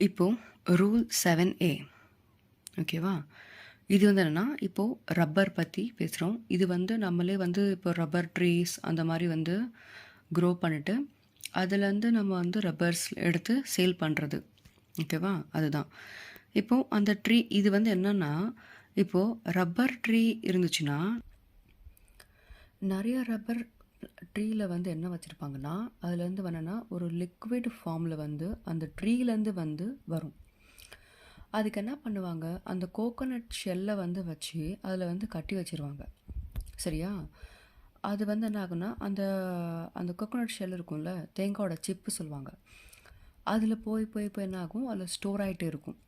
இப்போது rule seven ஏ ஓகேவா இது வந்து என்னென்னா இப்போது ரப்பர் பற்றி பேசுகிறோம் இது வந்து நம்மளே வந்து இப்போ ரப்பர் ட்ரீஸ் அந்த மாதிரி வந்து க்ரோ பண்ணிவிட்டு அதுலேருந்து நம்ம வந்து ரப்பர்ஸ் எடுத்து சேல் பண்ணுறது ஓகேவா அதுதான். இப்போது அந்த ட்ரீ இது வந்து என்னென்னா இப்போது ரப்பர் ட்ரீ இருந்துச்சுன்னா நிறைய ரப்பர் ட்ரீயில் வந்து என்ன வச்சுருப்பாங்கன்னா அதுலேருந்து வேணுன்னா ஒரு லிக்விட் ஃபார்மில் வந்து அந்த ட்ரீலேருந்து வந்து வரும். அதுக்கு என்ன பண்ணுவாங்க அந்த கோகோனட் ஷெல்லை வந்து வச்சு அதில் வந்து கட்டி வச்சிருவாங்க. சரியா? அது வந்து என்ன ஆகும்னா அந்த அந்த கோகோனட் ஷெல் இருக்கும்ல தேங்காயோட சிப்பு சொல்லுவாங்க. அதில் போய் போய் போய் என்ன ஆகும் அதில் ஸ்டோர் ஆகிட்டே இருக்கும்.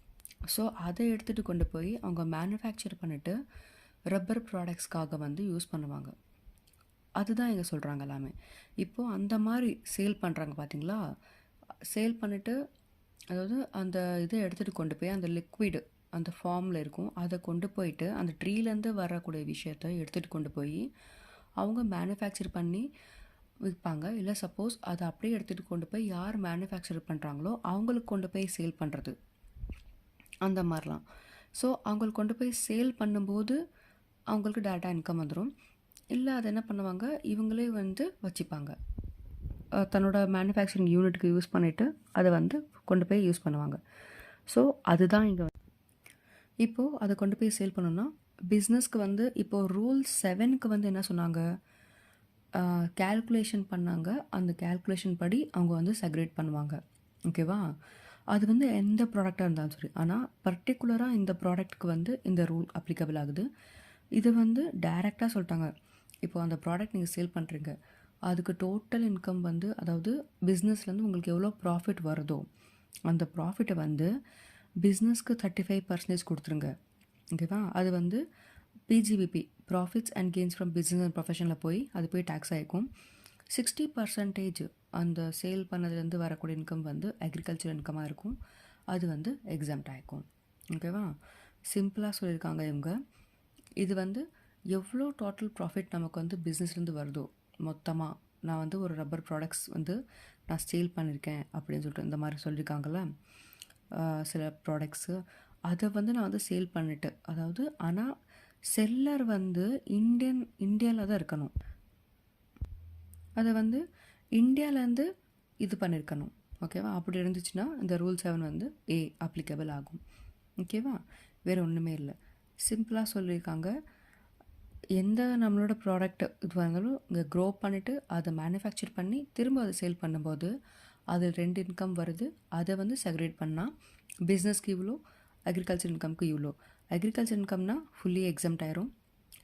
ஸோ அதை எடுத்துகிட்டு கொண்டு போய் அவங்க மேனுஃபேக்சர் பண்ணிவிட்டு ரப்பர் ப்ராடக்ட்ஸ்க்காக வந்து யூஸ் பண்ணுவாங்க. அதுதான் இங்கே சொல்கிறாங்க எல்லாமே. இப்போது அந்த மாதிரி சேல் பண்ணுறாங்க பார்த்தீங்களா சேல் பண்ணிவிட்டு அதாவது அந்த இதை எடுத்துகிட்டு கொண்டு போய் அந்த லிக்விடு அந்த ஃபார்மில் இருக்கும் அதை கொண்டு போயிட்டு அந்த ட்ரீலேருந்து வரக்கூடிய விஷயத்த எடுத்துகிட்டு கொண்டு போய் அவங்க மேனுஃபேக்சர் பண்ணி விற்பாங்க. இல்லை சப்போஸ் அதை அப்படியே எடுத்துகிட்டு கொண்டு போய் யார் மேனுஃபேக்சர் பண்ணுறாங்களோ அவங்களுக்கு கொண்டு போய் சேல் பண்ணுறது அந்த மாதிரிலாம். ஸோ அவங்களுக்கு கொண்டு போய் சேல் பண்ணும்போது அவங்களுக்கு டேட்டா இன்கம் வந்துடும் இல்லை அதை என்ன பண்ணுவாங்க? இவங்களே வந்து வச்சுப்பாங்க. தன்னோட மேனுஃபேக்சரிங் யூனிட்டுக்கு யூஸ் பண்ணிவிட்டு அதை வந்து கொண்டு போய் யூஸ் பண்ணுவாங்க. ஸோ அதுதான் இங்கே இப்போது அதை கொண்டு போய் சேல் பண்ணணும்னா பிஸ்னஸ்க்கு வந்து இப்போது ரூல் செவனுக்கு வந்து என்ன சொன்னாங்க? கேல்குலேஷன் பண்ணாங்க. அந்த கேல்குலேஷன் படி அவங்க வந்து செக்ரேட் பண்ணுவாங்க. ஓகேவா அது வந்து எந்த ப்ராடக்டாக இருந்தாலும் சரி. ஆனால் பர்டிகுலராக இந்த ப்ராடக்ட்க்கு வந்து இந்த ரூல் அப்ளிகபிள் ஆகுது. இது வந்து டைரெக்டாக சொல்லிட்டாங்க. இப்போ அந்த ப்ராடக்ட் நீங்கள் சேல் பண்ணுறீங்க அதுக்கு டோட்டல் இன்கம் வந்து அதாவது பிஸ்னஸ்லேருந்து உங்களுக்கு எவ்வளோ ப்ராஃபிட் வருதோ அந்த ப்ராஃபிட்டை வந்து பிஸ்னஸ்க்கு தேர்ட்டி ஃபைவ் பர்சன்டேஜ் கொடுத்துருங்க. ஓகேவா அது வந்து PGBP profits and gains from business and ப்ரொஃபஷனில் போய் அது போய் டேக்ஸ் ஆகிக்கும் சிக்ஸ்டி பர்சன்டேஜ் அந்த சேல் பண்ணதுலேருந்து வரக்கூடிய இன்கம் வந்து அக்ரிகல்ச்சர் இன்கமாக இருக்கும். அது வந்து எக்ஸாம்ட் ஆகிக்கும் ஓகேவா சிம்பிளாக சொல்லியிருக்காங்க இவங்க. இது வந்து எவ்வளோ டோட்டல் ப்ராஃபிட் நமக்கு வந்து பிஸ்னஸ்லேருந்து வருதோ? மொத்தமாக நான் வந்து ஒரு ரப்பர் ப்ராடக்ட்ஸ் வந்து நான் சேல் பண்ணியிருக்கேன் அப்படின்னு சொல்லிட்டு இந்த மாதிரி சொல்லியிருக்காங்கள சில ப்ராடக்ட்ஸு அதை வந்து நான் வந்து சேல் பண்ணிட்டு அதாவது ஆனால் செல்லர் வந்து இந்தியன் இந்தியாவில் தான் இருக்கணும். அதை வந்து இந்தியாவிலேருந்து இது பண்ணியிருக்கணும். ஓகேவா அப்படி இருந்துச்சுன்னா இந்த ரூல் செவன் வந்து ஏ அப்ளிகபிள் ஆகும். ஓகேவா வேறு ஒன்றுமே இல்லை. சிம்பிளாக சொல்லியிருக்காங்க. எந்த நம்மளோட ப்ராடக்ட் இதுவாக இருந்தாலும் இங்கே க்ரோ பண்ணிவிட்டு அதை மேனுஃபேக்சர் பண்ணி திரும்ப அதை சேல் பண்ணும்போது அது ரெண்டு இன்கம் வருது. அதை வந்து செக்ரேட் பண்ணால் பிஸ்னஸ்க்கு இவ்வளோ அக்ரிகல்ச்சர் இன்கம்க்கு இவ்வளோ அக்ரிகல்ச்சர் இன்கம்னால் ஃபுல்லி எக்ஸம்ட் ஆயிரும்.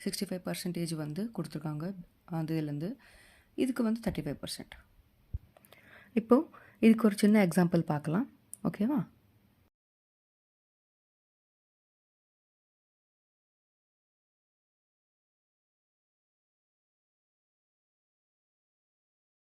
சிக்ஸ்டி ஃபைவ் பர்சன்டேஜ் வந்து கொடுத்துருக்காங்க அந்த இதுலேருந்து. இதுக்கு வந்து தேர்ட்டி ஃபைவ் பர்சன்ட் இப்போது இதுக்கு ஒரு சின்ன எக்ஸாம்பிள் பார்க்கலாம். ஓகேவா